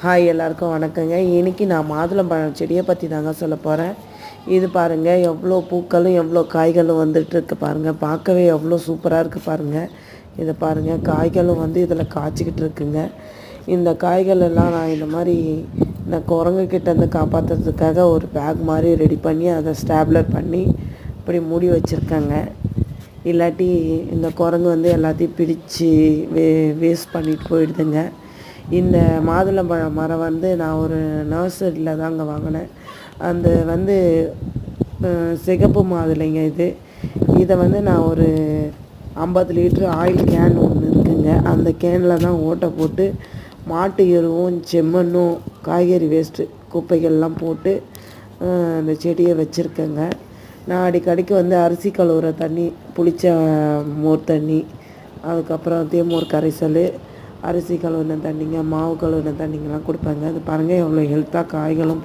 Hi எல்லாருக்கும் வணக்கங்க. இன்னைக்கு நான் மாதுளம்பழம் செடியை பற்றி தாங்க சொல்ல போகிறேன் இது பாருங்கள் எவ்வளோ பூக்களும் எவ்வளோ காய்களும் வந்துட்டு இருக்கு பாருங்கள் பார்க்கவே எவ்வளோ சூப்பராக இருக்குது பாருங்கள் இதை பாருங்கள் காய்களும் வந்து இதில் காய்ச்சிக்கிட்டு இருக்குங்க. இந்த காய்கள் எல்லாம் நான் இந்த மாதிரி இந்த குரங்கு கிட்டேருந்து காப்பாற்றுறதுக்காக ஒரு பேக் மாதிரி ரெடி பண்ணி அதை ஸ்டாப்லர் பண்ணி இப்படி மூடி வச்சுருக்கேங்க. இல்லாட்டி இந்த குரங்கு வந்து எல்லாத்தையும் பிடிச்சி வே வேஸ்ட் பண்ணிட்டு போயிடுதுங்க. இந்த மாதுளம்பழம் மரம் வந்து நான் ஒரு நர்சரியில் தாங்க வாங்கினேன். அந்த வந்து சிகப்பு மாதுளைங்க இது. இதை வந்து நான் ஒரு ஐம்பது லிட்ரு ஆயில் கேன் ஒன்று இருக்குங்க. அந்த கேனில் தான் ஓட்டை போட்டு மாட்டு எருவும் செம்மண்ணும் காய்கறி வேஸ்ட்டு குப்பைகள்லாம் போட்டு அந்த செடியை வச்சுருக்கேங்க. நான் அடிக்கடிக்கு வந்து அரிசி கழுவுற தண்ணி புளிச்ச மோர் தண்ணி அதுக்கப்புறம் தேமோர் கரைசல் அரிசி கழுவுன தண்ணிங்க மாவு கழுவுன தண்ணிங்கெல்லாம் கொடுப்பாங்க. அது பாருங்கள் எவ்வளோ ஹெல்த்தாக காய்களும்